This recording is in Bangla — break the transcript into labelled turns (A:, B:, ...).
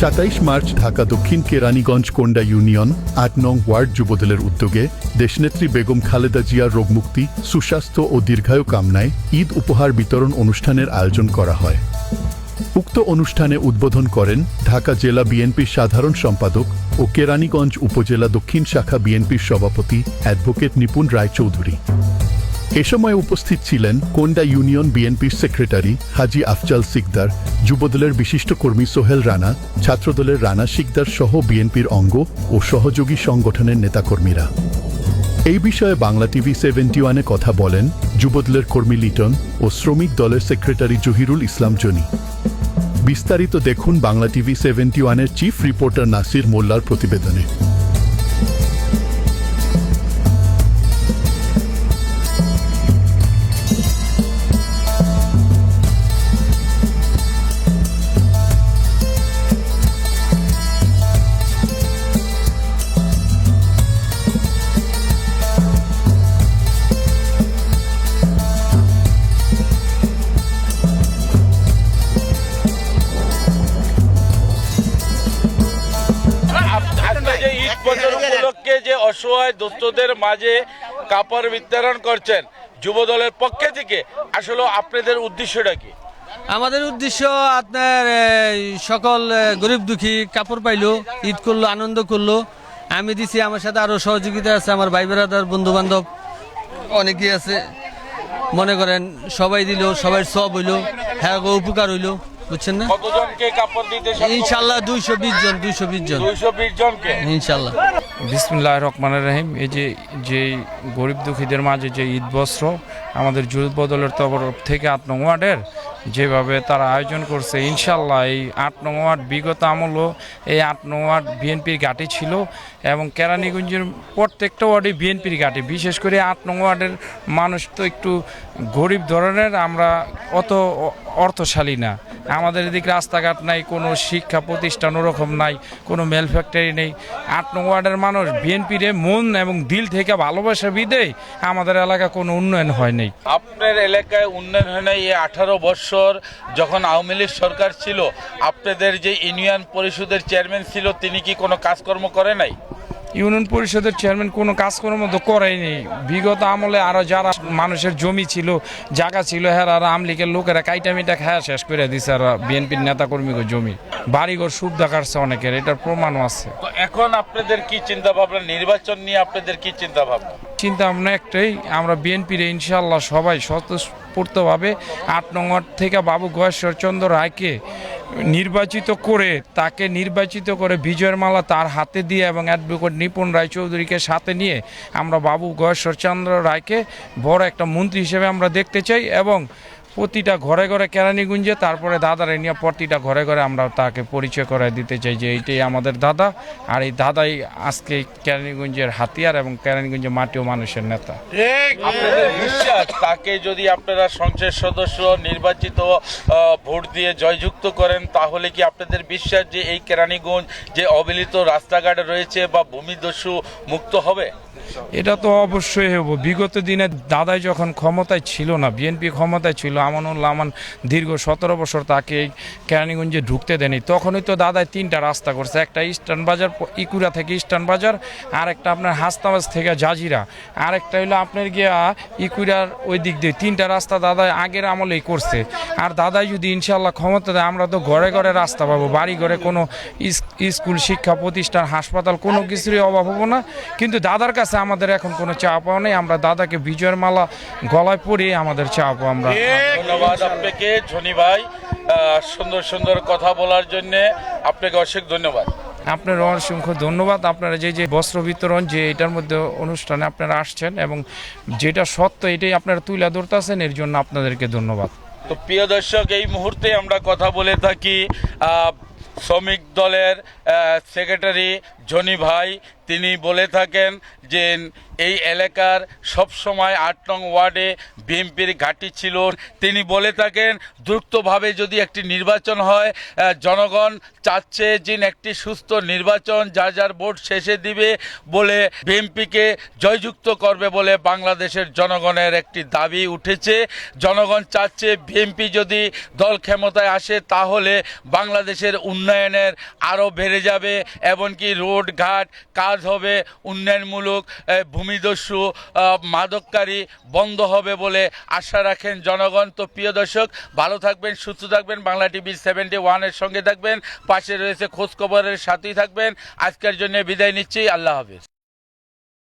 A: সাতাইশ মার্চ ঢাকা, দক্ষিণ কেরানীগঞ্জ কোন্ডা ইউনিয়ন, আট নং ওয়ার্ড যুবদলের উদ্যোগে দেশনেত্রী বেগম খালেদা জিয়ার রোগমুক্তি, সুস্বাস্থ্য ও দীর্ঘায়ু কামনায় ঈদ উপহার বিতরণ অনুষ্ঠানের আয়োজন করা হয়। উক্ত অনুষ্ঠানে উদ্বোধন করেন ঢাকা জেলা বিএনপির সাধারণ সম্পাদক ও কেরানীগঞ্জ উপজেলা দক্ষিণ শাখা বিএনপির সভাপতি অ্যাডভোকেট নিপুণ রায়চৌধুরী। এ সময় উপস্থিত ছিলেন কোন্ডা ইউনিয়ন বিএনপির সেক্রেটারি হাজি আফজাল সিকদার, যুবদলের বিশিষ্ট কর্মী সোহেল রানা, ছাত্রদলের রানা সিকদার সহ বিএনপির অঙ্গ ও সহযোগী সংগঠনের নেতাকর্মীরা। এই বিষয়ে বাংলা টিভি সেভেন্টি ওয়ানে কথা বলেন যুবদলের কর্মী লিটন ও শ্রমিক দলের সেক্রেটারি জহিরুল ইসলাম জনি। বিস্তারিত দেখুন বাংলা টিভি সেভেন্টি ওয়ানের চিফ রিপোর্টার নাসির মোল্লার প্রতিবেদনে।
B: বছর উপলক্ষে যে অসহায় দুস্থদের মাঝে কাপড় বিতরণ করছেন যুব দলের পক্ষে থেকে আসলে আপনাদের উদ্দেশ্যটা কি?
C: আমাদের উদ্দেশ্য আপনার সকল গরিব দুঃখী কাপড় পাইলো ঈদ করল আনন্দ করল। আমি দিছি আমার সাথে আরও সহযোগিতা আছে আমার ভাই বেড়াদার বন্ধু বান্ধব অনেকেই আছে। মনে করেন সবাই দিল সবাই সব হইল হ্যাঁ গো উপকার হইল। বুঝছেন না?
B: কতজনকে কাপড় দিতে
C: ইনশাল্লাহ দুইশো বিশ জন দুইশো বিশ জন।
B: দুইশো বিশ জনকে?
C: ইনশাল্লাহ
D: বিসমুল্লাহ রহমান রহিম। এই যে যে গরিব দুঃখীদের মাঝে যে ঈদ বস্ত্র আমাদের যুদ্ধ বদলের তরফ থেকে আট নং ওয়ার্ডের যেভাবে তারা আয়োজন করছে ইনশাল্লাহ এই আট নং ওয়ার্ড বিগত আমলও এই আট নং ওয়ার্ড বিএনপির ঘাঁটি ছিল এবং কেরানীগঞ্জের প্রত্যেকটা ওয়ার্ডে বিএনপির ঘাঁটি। বিশেষ করে আট নং ওয়ার্ডের মানুষ তো একটু গরিব ধরনের আমরা অত অর্থশালী না। আমাদের এদিকে রাস্তাঘাট নাই, কোনো শিক্ষা প্রতিষ্ঠান ওরকম নাই, কোনো মেল ফ্যাক্টরি নেই। আট নং ওয়ার্ডের মানুষ বিএনপির মন এবং দিল থেকে ভালোবাসা বিদে আমাদের এলাকা কোনো উন্নয়ন হয় নাই।
B: আপনার এলাকায় উন্নয়ন হয় নাই এই আঠারো বছর যখন আওয়ামী লীগ সরকার ছিল, আপনাদের যে ইউনিয়ন পরিষদের চেয়ারম্যান ছিল, তিনি কি কোনো কাজকর্ম করে নাই?
D: ইউনিয়ন পরিষদের চেয়ারম্যান কোনো কাজকর্ম তো করেনি। বিগত আমলে আরও যারা মানুষের জমি ছিল জায়গা ছিল হ্যাঁ আর আমলিকের লোকেরা কাইটা মিটা খায়া শেষ করে দিছে আর বিএনপির নেতাকর্মীকে জমি। বাড়িঘর সুবিধা কাটছে অনেকের এটার প্রমাণও আছে।
B: এখন আপনাদের কি চিন্তা ভাবনা নির্বাচন নিয়ে আপনাদের কি চিন্তা ভাবনা
D: চিন্তা ভাবনা একটাই আমরা বিএনপির ইনশাল্লাহ সবাই স্বতঃস্ফূর্তভাবে আট নম্বর থেকে বাবু গয়েশ্বর চন্দ্র রায়কে নির্বাচিত করে, তাকে নির্বাচিত করে বিজয়ের মালা তার হাতে দিয়ে এবং অ্যাডভোকেট নিপুণ রায়চৌধুরীকে সাথে নিয়ে আমরা বাবু গয়েশ্বরচন্দ্র রায়কে বড় একটা মন্ত্রী হিসেবে আমরা দেখতে চাই এবং প্রতিটা ঘরে ঘরে কেরানীগঞ্জে তারপরে দাদারে নিয়ে প্রতিটা ঘরে ঘরে আমরা তাকে পরিচয় করে দিতে চাই যে এইটাই আমাদের দাদা। আর এই দাদাই আজকে কেরানীগঞ্জের হাতিয়ার এবং কেরানীগঞ্জের মাটি ও মানুষের নেতা।
B: বিশ্বাস, তাকে যদি আপনারা সংসদ সদস্য, নির্বাচিত ভোট দিয়ে জয়যুক্ত করেন, তাহলে কি আপনাদের বিশ্বাস যে এই কেরানীগঞ্জ যে অবিলিত রাস্তাঘাট রয়েছে বা ভূমিদস্যু মুক্ত হবে?
D: এটা তো অবশ্যই হব বিগত দিনে দাদাই যখন ক্ষমতায় ছিল না, বিএনপি ক্ষমতায় ছিল, আমানুল্লাহ আমান দীর্ঘ সতেরো বছর তাকে কেরানীগঞ্জে ঢুকতে দেয়নি। তখনই তো দাদাই তিনটা রাস্তা করছে, একটা ইস্টার্ন বাজার, ইকুরা থেকে ইস্টার্ন বাজার আর একটা আপনার হাসনাবাজ থেকে জাজিরা আর একটা হলো আপনার গিয়া ইকুরার ওই দিক দিয়ে। তিনটা রাস্তা দাদাই আগের আমলেই করছে। আর দাদাই যদি ইনশাল্লাহ ক্ষমতা দেয়, আমরা তো ঘরে ঘরে রাস্তা পাবো, বাড়ি ঘরে কোনো স্কুল, শিক্ষা প্রতিষ্ঠান, হাসপাতাল কোনো কিছুরই অভাব হব না। কিন্তু দাদার কাছে আমাদের এখন কোনো চা পাওয়া নেই। আমরা দাদাকে বিজয়ের মালা গলায় পরিয়ে আমাদের চা পাবো আমরা।
B: ধন্যবাদ আপনাকে ধনী ভাই। সুন্দর সুন্দর কথা বলার জন্য আপনাকে অশেষ ধন্যবাদ।
D: আপনার অসংখ্য ধন্যবাদ। আপনারা যে যে বস্ত্র বিতরণ যে এটার মধ্যে অনুষ্ঠানে আপনারা আসছেন এবং যেটা সত্য এটাই আপনারা তুলে ধরতেছেন এর জন্য আপনাদেরকে ধন্যবাদ।
B: তো প্রিয় দর্শক এই মুহূর্তে আমরা কথা বলে থাকি আহ, শ্রমিক দলের সেক্রেটারি জনি ভাই, তিনি বলে থাকেন যে এই এলাকার সব সময় আট নং ওয়ার্ডে বিএনপির ঘাঁটি ছিল। তিনি বলে থাকেন, দ্রুতভাবে যদি একটি নির্বাচন হয় জনগণ চাচ্ছে যে একটি সুস্থ নির্বাচন, যার যার ভোট শেষে দিবে বলে বিএনপিকে জয়যুক্ত করবে বলে বাংলাদেশের জনগণের একটি দাবি উঠেছে। জনগণ চাচ্ছে বিএনপি যদি দল ক্ষমতায় আসে, তাহলে বাংলাদেশের উন্নয়নের আরও বেড়ে যাবে, এমনকি রোড ঘাট, কাজ হবে উন্নয়নমূলক ভূমিদস্যু মাদককারী, বন্ধ হবে বলে আশা রাখেন জনগণ। তো প্রিয় দর্শক, ভালো থাকবেন, সুস্থ থাকবেন। বাংলা টিভি সেভেন্টি ওয়ানের সঙ্গে থাকবেন। পাশে রয়েছে খোঁজখবরের সাথেই থাকবেন। আজকের জন্য বিদায় নিচ্ছি। আল্লাহ হাফিজ।